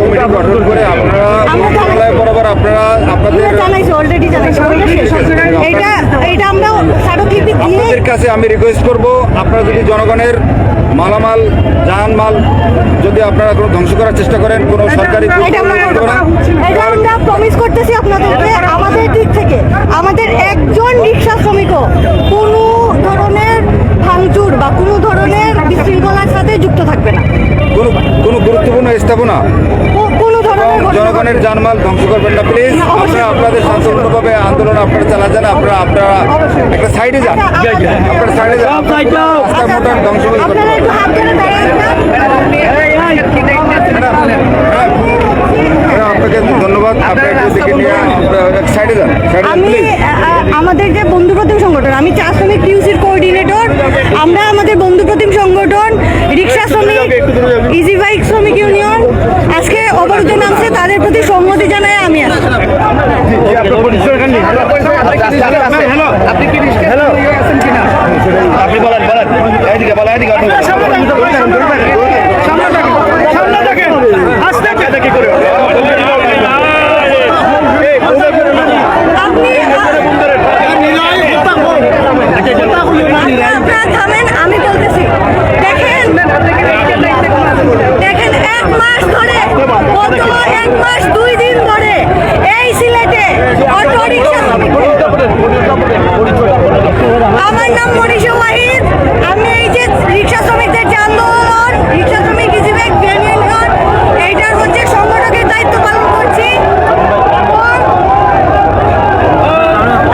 Committee গঠন করে আপনারা মন্ত্রণালয় বরাবর আপনারা আপনাদের জানাইছি অলরেডি জানাইছি ওইটা শেষ এইটা এইটা আমরা স্মারকলিপি দিয়ে আপনাদের কাছে আমি রিকোয়েস্ট করব আপনারা যদি জনগণের মালামাল জানমাল যদি আপনারা কোনো ধ্বংস করার চেষ্টা করেন কোনো সরকারি। এটা আমরা প্রমিস করতেছি আপনাদেরকে আমাদের দিক থেকে। আমাদের একজন রিক্সা শ্রমিকও কোনো ধরনের ভাঙচুর বা কোনো ধরনের বিশৃঙ্খলার সাথে যুক্ত থাকবে না। কোনো কোনো গুরুত্বপূর্ণ স্থাপনা কো- কোনো এবং ধরনের ঘটনা- জনগণের জানমাল ধ্বংস করবেন না প্লিজ আপনারা আপনাদের শান্তপূর্ণভাবে আন্দোলন আপনারা চালা যান আপনারা আপনারা একটা সাইডে যান। আপনারা- সাইডে যান। রাস্তা ধ্বংস হ্যাঁ, আপনাকে ধন্যবাদ। আপনার দিকে নিয়ে সাইডে যান আমি প্লিজ আ, আ, আমাদের যে বন্ধু প্রতিম সংগঠন আমি চা শ্রমিক টিউসির কোঅর্ডিনেটর আমরা আমাদের বন্ধু প্রতিম সংগঠন রিক্সা শ্রমিক ইজি বাইক শ্রমিক ইউনিয়ন অবরোধে নামছে তাদের প্রতি সম্মতি জানাই আমি আপনি বলেন বলেন এইদিকে বলেন এইদিকে আপনি সামনে কি করে আপনি আপনারা থামেন আমি বলতেছি দেখেন দেখেন এক মাস ধরে এক মাস দুই দিন ধরে এই সিলেটে অটোরিক্সা আমার নাম মনীষা ওয়াহিদ আমি এই যে রিক্সা শ্রমিকদের যে আন্দোলন রিক্সা শ্রমিক হিসেবে ইউনিয়ন এইটার হচ্ছে সংগঠকের দায়িত্ব পালন করছি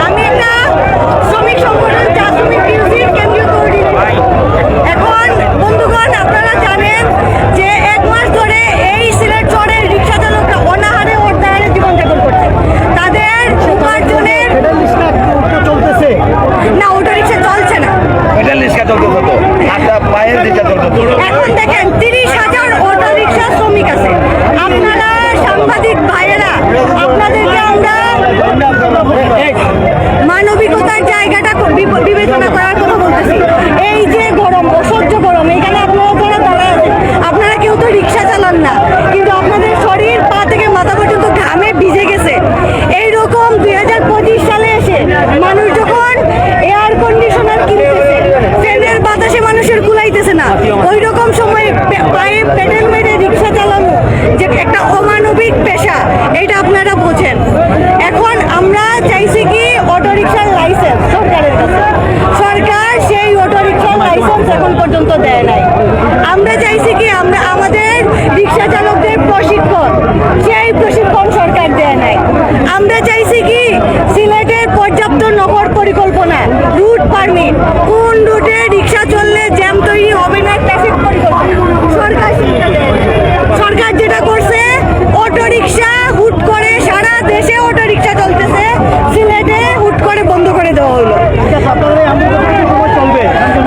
আমি একটা শ্রমিক সংগঠন চা শ্রমিক ইউনিয়ন কেন্দ্রীয় কোঅর্ডিনেটর এখন বন্ধুগণ আপনারা জানেন যে এক মাস ধরে এই সিলেট শহরের রিক্সা চালকরা অনাহারে অর্ধাহারে জীবনযাপন করছে তাদের উপার্জনের চলতেছে না অটো রিক্সা চলছে না এটা লিস্কা চলতেছে তো হাতটা পায়ের দিকে চলতেছে এখন দেখেন তিরিশ হাজার অটো রিক্সা শ্রমিক মানবিকতার জায়গাটা বিবেচনা করার কথা বলতেছি। এই যে গরম অসহ্য পর্যন্ত দেয় নাই। আমরা চাইছি কি আমরা আমাদের রিক্সা চালকদের প্রশিক্ষণ সেই প্রশিক্ষণ সরকার দেয় নাই আমরা চাইছি কি সিলেটের পর্যাপ্ত নগর পরিকল্পনা রুট পারমিট কোন রুটে রিক্সা চললে জ্যাম তৈরি হবে না ট্রাফিক পরিকল্পনা সরকার সেটা দেয় নাই। সরকার যেটা করছে অটো রিক্সা হুট করে সারা দেশে অটো রিক্সা চলতেছে সিলেটে হুট করে বন্ধ করে দেওয়া হলো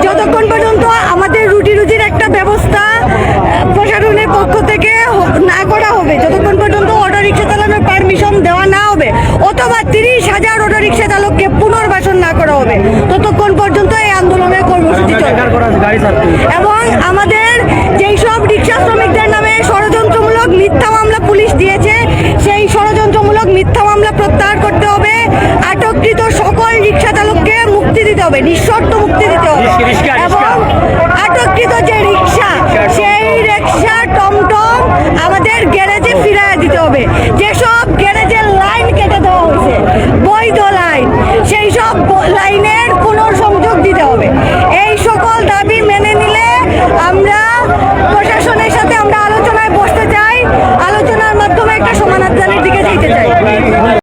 যতক্ষণ পর্যন্ত আমাদের রুটি রুজির একটা ব্যবস্থা আহ, প্রশাসনের পক্ষ থেকে হ- না করা হবে যতক্ষণ পর্যন্ত অটো রিক্সা চালানোর পারমিশন দেওয়া না হবে অথবা তিরিশ হাজার অটো রিক্সা চালককে পুনর্বাসন না করা হবে। ততক্ষণ পর্যন্ত এই আন্দোলনের কর্মসূচি চলবে। এবং আমাদের যেই সব রিক্সা শ্রমিকদের নামে ষড়যন্ত্রমূলক মিথ্যা মামলা পুলিশ দিয়েছে সেই ষড়যন্ত্রমূলক মিথ্যা মামলা প্রত্যাহার করতে হবে। আটককৃত সকল রিক্সা চালককে মুক্তি দিতে হবে নিঃশর্ত মুক্তি দিতে হবে। এবং আটককৃত যে রিক্সা সেই রিক্সা টমটম আমাদের গ্যারেজে ফিরাইয়া দিতে হবে। যেসব গ্যারেজের লাইন সেই সব লাইনের পুনর্সংযোগ